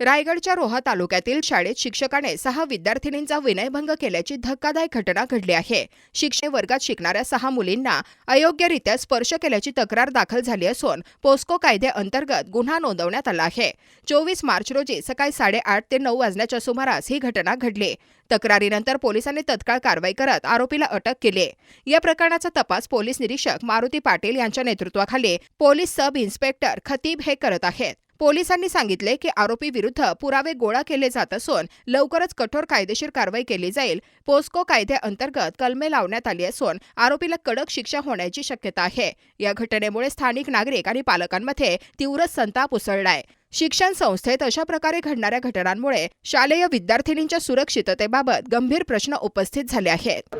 रायगडच्या रोहा तालुक्यातील शाळेत शिक्षकाने सहा विद्यार्थिनींचा विनयभंग केल्याची धक्कादायक घटना घडली आहे. शिक्षण वर्गात शिकणाऱ्या सहा मुलींना अयोग्यरित्या स्पर्श केल्याची तक्रार दाखल झाली असून पोस्को कायद्याअंतर्गत गुन्हा नोंदवण्यात आला आहे. चोवीस मार्च रोजी सकाळी साडेआठ ते नऊ वाजण्याच्या सुमारास ही घटना घडली. तक्रारीनंतर पोलिसांनी तत्काळ कारवाई करत आरोपीला अटक केली. या प्रकरणाचा तपास पोलीस निरीक्षक मारुती पाटील यांच्या नेतृत्वाखाली पोलीस सब इन्स्पेक्टर खतीब हे करत आहेत. पोलिसांनी सांगितले की आरोपी विरुद्ध पुरावे गोळा केले जात असून लवकरच कठोर कायदेशीर कारवाई केली जाईल. पोस्को कायद्याअंतर्गत कलमे लावण्यात आली असून आरोपीला कडक शिक्षा होण्याची शक्यता आहे. या घटनेमुळे स्थानिक नागरिक आणि पालकांमध्ये तीव्र संताप उसळलाय. शिक्षण संस्थेत अशा प्रकारे घडणाऱ्या घटनांमुळे शालेय विद्यार्थिनींच्या सुरक्षिततेबाबत गंभीर प्रश्न उपस्थित झाले आहेत.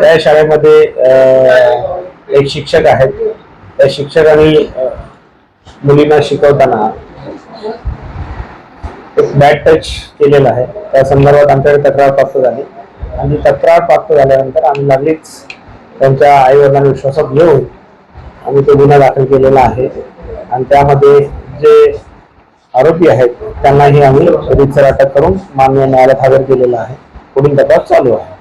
त्या शाळेमध्ये एक शिक्षक आहेत. त्या शिक्षकांनी मुलींना शिकवताना एक बॅड टच केलेला आहे. त्या संदर्भात आमच्याकडे तक्रार प्राप्त झाली. आणि तक्रार प्राप्त झाल्यानंतर आम्ही लागलीच त्यांच्या आईवडिलांना विश्वासात घेऊन आम्ही तो गुन्हा दाखल केलेला आहे. आणि त्यामध्ये जे आरोपी आहेत त्यांनाही आम्ही रितसर अटक करून माननीय न्यायालयात हजर केलेला आहे. पुढील तपास चालू आहे.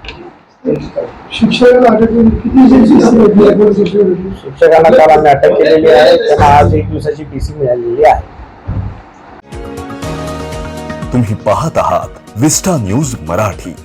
शिक्षकाला अटक करून किती दिवसाची शिक्षा भेटली? शिक्षकांना काल आम्ही अटक केलेली आहे. त्यांना आज एक दिवसाची पीसी मिळालेली आहे. तुम्ही पाहत आहात विस्टा न्यूज़ मराठी.